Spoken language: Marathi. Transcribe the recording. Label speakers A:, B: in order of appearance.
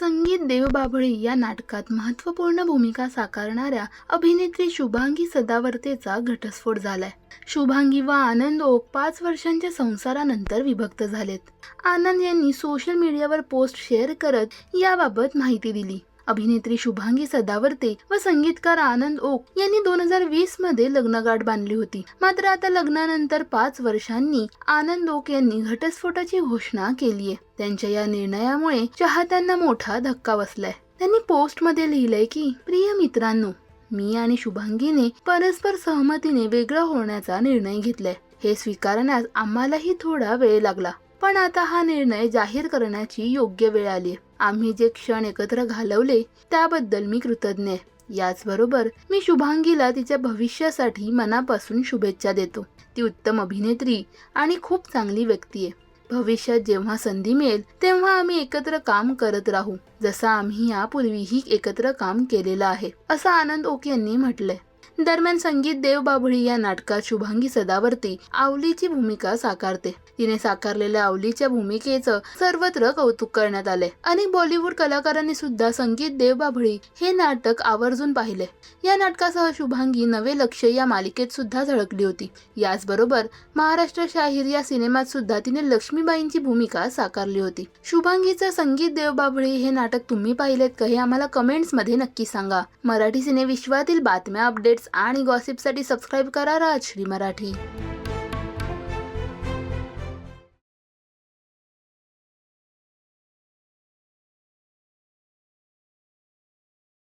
A: संगीत देवबाभळी या नाटकात महत्त्वपूर्ण भूमिका साकारणाऱ्या अभिनेत्री शुभांगी सदावर्तेचा घटस्फोट झालाय. शुभांगी व आनंद ओक पाच वर्षांच्या संसारानंतर विभक्त झालेत. आनंद यांनी सोशल मीडियावर पोस्ट शेअर करत याबाबत माहिती दिली. अभिनेत्री शुभांगी सदावर्ते व संगीतकार आनंद ओक यांनी दोन हजार वीसमध्ये लग्नगाठ बांधली होती. मात्र आता लग्नानंतर पाच वर्षांनी आनंद ओक यांनी घटस्फोटाची घोषणा केली आहे. त्यांच्या या निर्णयामुळे चाहत्यांना मोठा धक्का बसलाय. त्यांनी पोस्टमध्ये लिहिलंय की प्रिय मित्रांनो मी आणि शुभांगीने परस्पर सहमतीने वेगळं होण्याचा निर्णय घेतलाय. हे स्वीकारण्यास आम्हालाही थोडा वेळ लागला. पण आता हा निर्णय जाहीर करण्याची योग्य वेळ आली आम्ही जे क्षण एकत्र घालवले त्याबद्दल मी कृतज्ञ. आहे याचबरोबर मी शुभांगीला तिच्या भविष्यासाठी मनापासून शुभेच्छा देतो. ती उत्तम अभिनेत्री आणि खूप चांगली व्यक्ती आहे. भविष्यात जेव्हा संधी मिळेल तेव्हा आम्ही एकत्र काम करत राहू. जसं आम्ही यापूर्वीही एकत्र काम केलेलं आहे असा आनंद ओक यांनी म्हटलंय. दरम्यान संगीत देव बाभळी या नाटकात शुभांगी सदावर्ती आवलीची भूमिका साकारते. तिने साकारलेल्या आवलीच्या भूमिकेचं सर्वत्र कौतुक करण्यात आले. अनेक बॉलिवूड कलाकारांनी सुद्धा संगीत देव बाभळी हे नाटक आवर्जून पाहिले. या नाटकासह शुभांगी नवे लक्ष या मालिकेत सुद्धा झळकली होती. याचबरोबर महाराष्ट्र शाहीर या सिनेमात सुद्धा तिने लक्ष्मीबाईंची भूमिका साकारली होती. शुभांगीचं संगीत देव बाभळी हे नाटक तुम्ही पाहिलेत का हे आम्हाला कमेंट्समध्ये नक्की सांगा. मराठी सिने विश्वातील बातम्या अपडेट्स आणि गॉसिपसाठी सबस्क्राईब करा राजश्री मराठी.